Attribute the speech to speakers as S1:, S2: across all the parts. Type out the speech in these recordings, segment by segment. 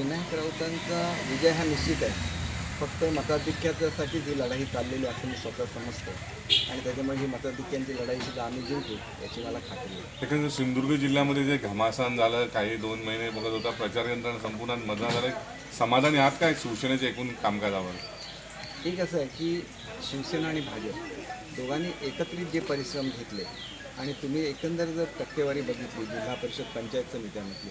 S1: विनायक राऊतांचा विजय हा निश्चित आहे. फक्त मताधिक्यासाठी ही लढाई चाललेली असं मी स्वतः समजतो. आणि त्याच्यामुळे ही मताधिक्यांची लढाई सुद्धा आम्ही जिंकू याची मला खात्री आहे.
S2: एकंदर सिंधुदुर्ग जिल्ह्यामध्ये जे घमासान झालं काही दोन महिने बघत होता प्रचार यंत्रणा संपूर्ण मजा झालं. समाधानी आहात काय शिवसेनेच्या एकूण कामकाजावर?
S1: एक असं आहे की शिवसेना आणि भाजप दोघांनी एकत्रित जे परिश्रम घेतले आणि तुम्ही एकंदर जर टक्केवारी बघितली जिल्हा परिषद पंचायत समित्यामधली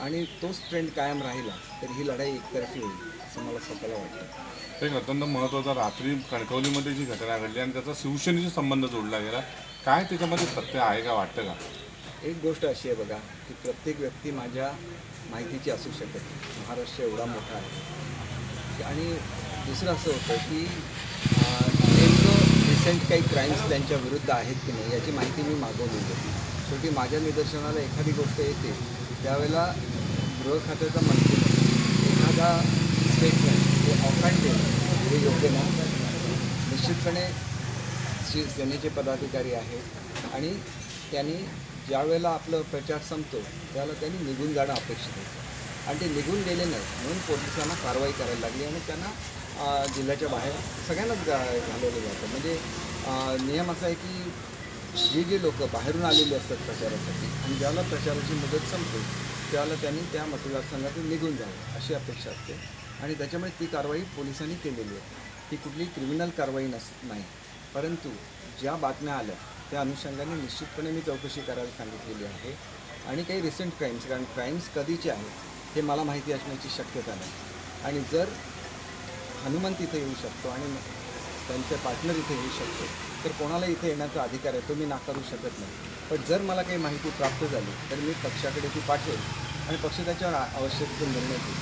S1: आणि तोच ट्रेंड कायम राहिला तर ही लढाई एकतर्फी होईल असं मला स्वतःला वाटतं.
S2: एक अत्यंत महत्त्वाचा रात्री कणकवलीमध्ये जी घटना घडली आणि त्याचा शिवसेनेशी संबंध जोडला गेला काय त्याच्यामध्ये सत्य आहे का वाटतं का?
S1: एक गोष्ट अशी आहे बघा की प्रत्येक व्यक्ती माझ्या माहितीची असू शकते महाराष्ट्र एवढा मोठा आहे. आणि दुसरं असं होतं की अं, नेमकं रिसेंट काही क्राईम्स त्यांच्या विरुद्ध आहेत की नाही याची माहिती मी मागवली होती. शेवटी माझ्या निदर्शनाला एखादी गोष्ट येते त्यावेळेला गृह खात्याचा मंत्री एखादा स्टेटमेंट हे ऑफहँड देणं हे योग्य नाही. निश्चितपणे शिवसेनेचे पदाधिकारी आहेत आणि त्यांनी ज्यावेळेला आपलं प्रचार संपतो त्यावेळेला त्यांनी निघून जाणं अपेक्षित होतं आणि ते निघून गेले नाही म्हणून पोलिसांना कारवाई करायला लागली आणि त्यांना जिल्ह्याच्या बाहेर सगळ्यांनाच गा घालवलं जातं. म्हणजे नियम असा आहे की जे जे लोक बाहेरून आलेले असतात प्रचारासाठी आणि ज्याला प्रचाराची मुदत संपते त्यावेळेला त्यांनी त्या मतदारसंघातून निघून जावं अशी अपेक्षा असते. आणि त्याच्यामुळे ती कारवाई पोलिसांनी केलेली आहे. ही कुठली क्रिमिनल कारवाई नस नाही. परंतु ज्या बातम्या आल्या त्या अनुषंगाने निश्चितपणे मी चौकशी करायला सांगितलेली आहे. आणि काही रिसेंट क्राईम्स कारण क्राईम्स कधीचे आहेत हे मला माहिती असण्याची शक्यता नाही. आणि जर हनुमंत इथे येऊ शकतो आणि त्यांचे पार्टनर इथे येऊ शकतो. तर कोणाला इथे येण्याचा अधिकार आहे तो मी नाकारू शकत नाही. पण जर मला काही माहिती प्राप्त झाली तर मी पक्षाकडे ती पाठवेल आणि पक्ष त्याच्यावर आवश्यक तो निर्णय घेईल.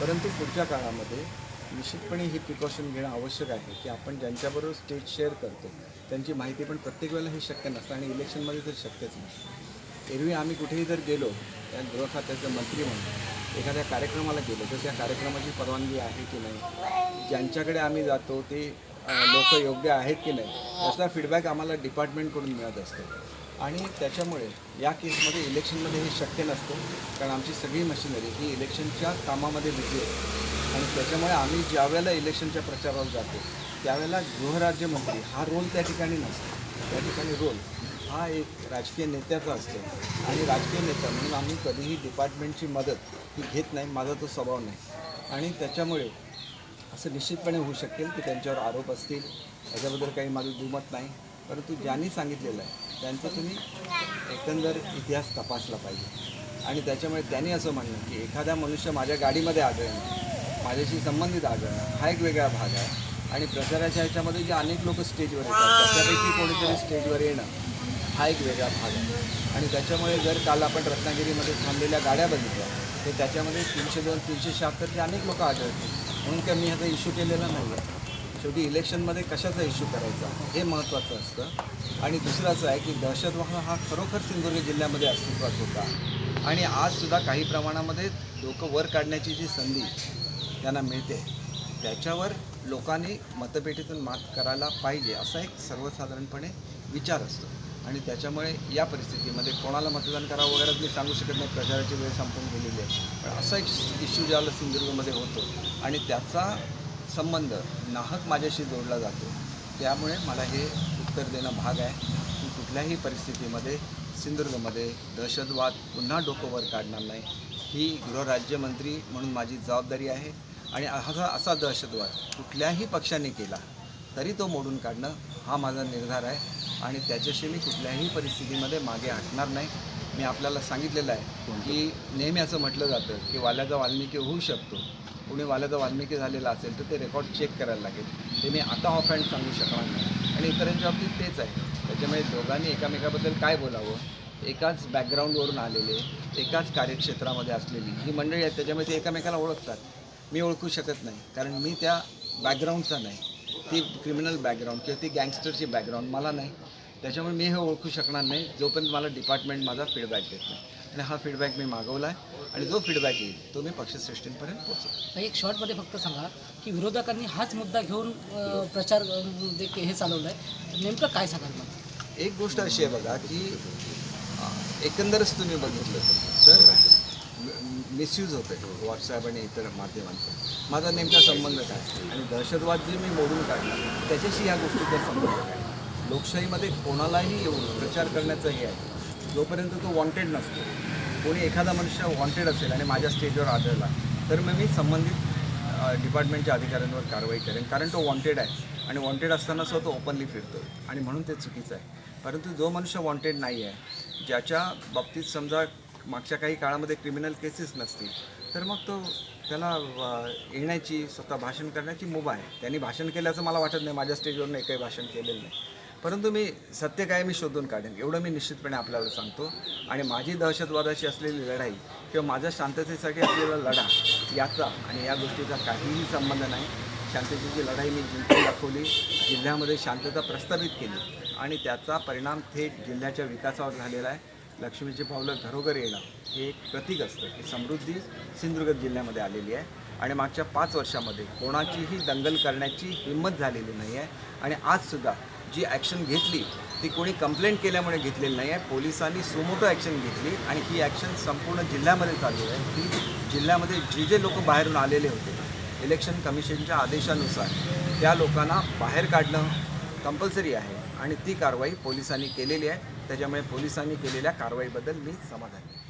S1: परंतु पुढच्या काळामध्ये निश्चितपणे ही प्रिकॉशन घेणं आवश्यक आहे की आपण ज्यांच्याबरोबर स्टेज शेअर करतो त्यांची माहिती पण प्रत्येक वेळेला हे शक्य नसतं आणि इलेक्शनमध्ये तर शक्यच नसतं एरवी आम्ही कुठेही जर गेलो त्या गृह खात्याचे मंत्री म्हणून एखाद्या कार्यक्रमाला गेलो तर त्या कार्यक्रमाची परवानगी आहे की नाही? ज्यांच्याकडे आम्ही जातो ते लोक योग्य आहेत की नाही याचा फीडबॅक आम्हाला डिपार्टमेंटकडून मिळत असतो. आणि त्याच्यामुळे या केसमध्ये इलेक्शनमध्ये हे शक्य नसतं कारण आमची सगळी मशिनरी ही इलेक्शनच्या कामामध्ये बिझी असते आणि त्याच्यामुळे आम्ही ज्यावेळेला इलेक्शनच्या प्रचारावर जातो त्यावेळेला गृहराज्यमंत्री हा रोल त्या ठिकाणी नसतो. त्या ठिकाणी रोल हा एक राजकीय नेत्याचा असतो. आणि राजकीय नेता म्हणून आम्ही कधीही डिपार्टमेंटची मदत ही घेत नाही माझा तो स्वभाव नाही. आणि त्याच्यामुळे असं निश्चितपणे होऊ शकेल की त्यांच्यावर आरोप असतील याच्याबद्दल काही माझं दुमत नाही. परंतु ज्यांनी सांगितलेलं आहे त्यांचा तुम्ही एकंदर इतिहास तपासला पाहिजे. आणि त्याच्यामुळे त्यांनी असं म्हणलं की एखादा मनुष्य माझ्या गाडीमध्ये आढळणं माझ्याशी संबंधित आढळणं हा एक वेगळा भाग आहे. आणि प्रचाराच्या ह्याच्यामध्ये जे अनेक लोक स्टेजवर येतात त्यापैकी कोणीतरी स्टेजवर येणं हा एक वेगळा भाग आहे. आणि त्याच्यामुळे जर काल आपण रत्नागिरीमध्ये थांबलेल्या गाड्या बघितल्या तर त्याच्यामध्ये तीनशे दोन तीनशे शहात्तरचे अनेक लोक आढळतील. म्हणून काय मी ह्याचा इश्यू केलेला नाही आहे शेवटी इलेक्शनमध्ये कशाचा इश्यू करायचा हे महत्त्वाचं असतं. आणि दुसरं असं आहे की दहशतवाद हा खरोखर सिंधुदुर्ग जिल्ह्यामध्ये अस्तित्वात होता. आणि आजसुद्धा काही प्रमाणामध्ये लोकं वर काढण्याची जी संधी त्यांना मिळते त्याच्यावर लोकांनी मतपेटीतून मात करायला पाहिजे असा एक सर्वसाधारणपणे विचार असतो. आणि त्याच्यामुळे या परिस्थितीमध्ये कोणाला मतदान करावं वगैरे मी सांगू शकत नाही. प्रचाराची वेळ संपून गेलेली आहे. पण असा एक इश्यू ज्याला सिंधुदुर्गमध्ये होतो आणि त्याचा संबंध नाहक माझ्याशी जोडला जातो. त्यामुळे मला हे उत्तर देणं भाग आहे की कुठल्याही परिस्थितीमध्ये सिंधुदुर्गमध्ये दहशतवाद पुन्हा डोकोवर काढणार नाही. ही गृहराज्यमंत्री म्हणून माझी जबाबदारी आहे. आणि असा असा दहशतवाद कुठल्याही पक्षाने केला तरी तो मोडून काढणं हा माझा निर्धार आहे. आणि त्याच्याशी मी कुठल्याही परिस्थितीमध्ये मागे हटणार नाही. मी आपल्याला सांगितलेलं आहे की नेहमी असं म्हटलं जातं की वाल्याचा वाल्मिकी होऊ शकतो. कुणी वाल्याचा वाल्मिकी झालेला असेल तर ते रेकॉर्ड चेक करायला लागेल. ते मी आता ऑफ हँड सांगू शकणार नाही. आणि इतरांच्या बाबतीत तेच आहे. त्याच्यामुळे दोघांनी एकामेकाबद्दल काय बोलावं? एकाच बॅकग्राऊंडवरून आलेले एकाच कार्यक्षेत्रामध्ये असलेली ही मंडळी आहेत. त्याच्यामुळे ते एकामेकाला ओळखतात. मी ओळखू शकत नाही. कारण मी त्या बॅकग्राऊंडचा नाही. ती क्रिमिनल बॅकग्राऊंड किंवा ती गँगस्टरची बॅकग्राऊंड मला नाही. त्याच्यामुळे मी हे ओळखू शकणार नाही. जोपर्यंत मला डिपार्टमेंट माझा फीडबॅक देत नाही. आणि हा फीडबॅक मी मागवला आहे आणि जो फीडबॅक येईल तो मी पक्षश्रेष्ठींपर्यंत पोहोचेल
S3: एक शॉर्टमध्ये फक्त सांगा की विरोधकांनी हाच मुद्दा घेऊन प्रचार अ, जे के- हे चालवलं आहे नेमकं काय सांगाल मग?
S1: एक गोष्ट अशी आहे बघा की एकंदरच तुम्ही बघितलं तर मिसयूज होतं व्हॉट्सॲप आणि इतर माध्यमांचा. माझा नेमका संबंध काय? आणि दहशतवाद जे मी मोडून काढला त्याच्याशी ह्या गोष्टीचा संबंध काय? लोकशाहीमध्ये कोणालाही येऊन प्रचार करण्याचं हे आहे. जोपर्यंत तो वॉन्टेड नसतो कोणी एखादा मनुष्य वॉन्टेड असेल आणि माझ्या स्टेजवर आढळला तर मग मी संबंधित डिपार्टमेंटच्या अधिकाऱ्यांवर कारवाई करेन. कारण तो वॉन्टेड आहे आणि वॉन्टेड असताना सुद्धा तो ओपनली फिरतो. आणि म्हणून ते चुकीचं आहे. परंतु जो मनुष्य वॉन्टेड नाही आहे ज्याच्या बाबतीत समजा मागच्या काही काळामध्ये क्रिमिनल केसेस नसतील तर मग तो त्याला येण्याची स्वतः भाषण करण्याची मुभा आहे. त्यांनी भाषण केल्याचं मला वाटत नाही. माझ्या स्टेजवरून एकही भाषण केलेलं नाही. परंतु मी सत्य काय मी शोधून काढेन एवढं मी निश्चितपणे आपल्याला सांगतो. आणि माझी दहशतवादाशी असलेली लढाई किंवा माझ्या शांततेसाठी असलेला लढा याचा आणि या गोष्टीचा काहीही संबंध नाही. शांततेची लढाई मी जिंकून दाखवली जिल्ह्यामध्ये शांतता प्रस्थापित केली आणि त्याचा परिणाम थेट जिल्ह्याच्या विकासावर झालेला आहे. लक्ष्मीची पावलं घरोघर येणं हे एक प्रतीक असतं की समृद्धी सिंधुदुर्ग जिल्ह्यामध्ये आलेली आहे. आणि मागच्या पाच वर्षामध्ये कोणाचीही दंगल करण्याची हिंमत झालेली नाही आहे आणि आजसुद्धा जी ॲक्शन घेतली ती कोणी कंप्लेंट केल्यामुळे घेतलेली नाही आहे पोलिसांनी सुमोटो ॲक्शन घेतली आणि ही ॲक्शन संपूर्ण जिल्ह्यामध्ये चालू आहे. ती जिल्ह्यामध्ये जे जे लोक बाहेरून आलेले होते इलेक्शन कमिशनच्या आदेशानुसार त्या लोकांना बाहेर काढणं कंपल्सरी आहे आणि ती कारवाई पोलिसांनी केलेली आहे. त्याच्यामुळे पोलिसांनी केलेल्या कारवाईबद्दल मी समाधानी आहे.